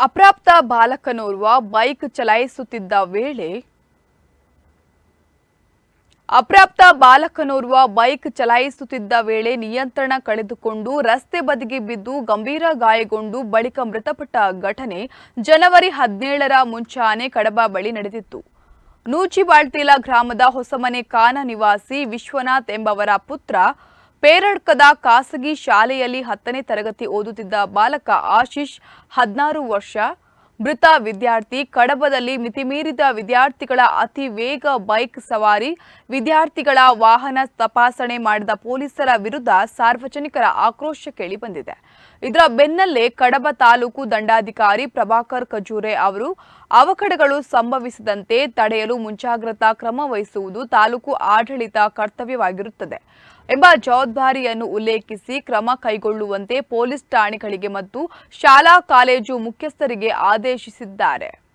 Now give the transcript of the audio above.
ಅಪ್ರಾಪ್ತ ಬಾಲಕನೋರ್ವ ಬೈಕ್ ಚಲಾಯಿಸುತ್ತಿದ್ದ ವೇಳೆ ಅಪ್ರಾಪ್ತ ಬಾಲಕನೋರ್ವ ಬೈಕ್ ಚಲಾಯಿಸುತ್ತಿದ್ದ ವೇಳೆ ನಿಯಂತ್ರಣ ಕಳೆದುಕೊಂಡು ರಸ್ತೆ ಬದಿಗೆ ಬಿದ್ದು ಗಂಭೀರ ಗಾಯಗೊಂಡು ಬಳಿಕ ಮೃತಪಟ್ಟ ಘಟನೆ ಜನವರಿ ಹದಿನೇಳರ ಮುಂಚಾನೆ ಕಡಬ ಬಳಿ ನಡೆದಿತ್ತು. ನೂಚಿಬಾಳ್ತಿಲ ಗ್ರಾಮದ ಹೊಸಮನೆ ಕಾನ ನಿವಾಸಿ ವಿಶ್ವನಾಥ್ ಎಂಬವರ ಪುತ್ರ ಪೇರಡ್ಕದ ಖಾಸಗಿ ಶಾಲೆಯಲ್ಲಿ ಹತ್ತನೇ ತರಗತಿ ಓದುತ್ತಿದ್ದ ಬಾಲಕ ಆಶೀಶ್, ಹದಿನಾರು ವರ್ಷ, ಮೃತ ವಿದ್ಯಾರ್ಥಿ. ಕಡಬದಲ್ಲಿ ಮಿತಿಮೀರಿದ ವಿದ್ಯಾರ್ಥಿಗಳ ಅತಿ ವೇಗ ಬೈಕ್ ಸವಾರಿ. ವಿದ್ಯಾರ್ಥಿಗಳ ವಾಹನ ತಪಾಸಣೆ ಮಾಡಿದ ಪೊಲೀಸರ ವಿರುದ್ಧ ಸಾರ್ವಜನಿಕರ ಆಕ್ರೋಶ ಕೇಳಿಬಂದಿದೆ. ಇದರ ಬೆನ್ನಲ್ಲೇ ಕಡಬ ತಾಲೂಕು ದಂಡಾಧಿಕಾರಿ ಪ್ರಭಾಕರ್ ಖಜೂರೆ ಅವರು ಅವಘಡಗಳು ಸಂಭವಿಸದಂತೆ ತಡೆಯಲು ಮುಂಜಾಗ್ರತಾ ಕ್ರಮ ವಹಿಸುವುದು ತಾಲೂಕು ಆಡಳಿತ ಕರ್ತವ್ಯವಾಗಿರುತ್ತದೆ ಎಂಬ ಜವಾಬ್ದಾರಿಯನ್ನು ಉಲ್ಲೇಖಿಸಿ ಕ್ರಮ ಕೈಗೊಳ್ಳುವಂತೆ ಪೊಲೀಸ್ ಠಾಣೆಗಳಿಗೆ ಮತ್ತು ಶಾಲಾ ಕಾಲೇಜು ಮುಖ್ಯಸ್ಥರಿಗೆ ಆದೇಶಿಸಿದ್ದಾರೆ.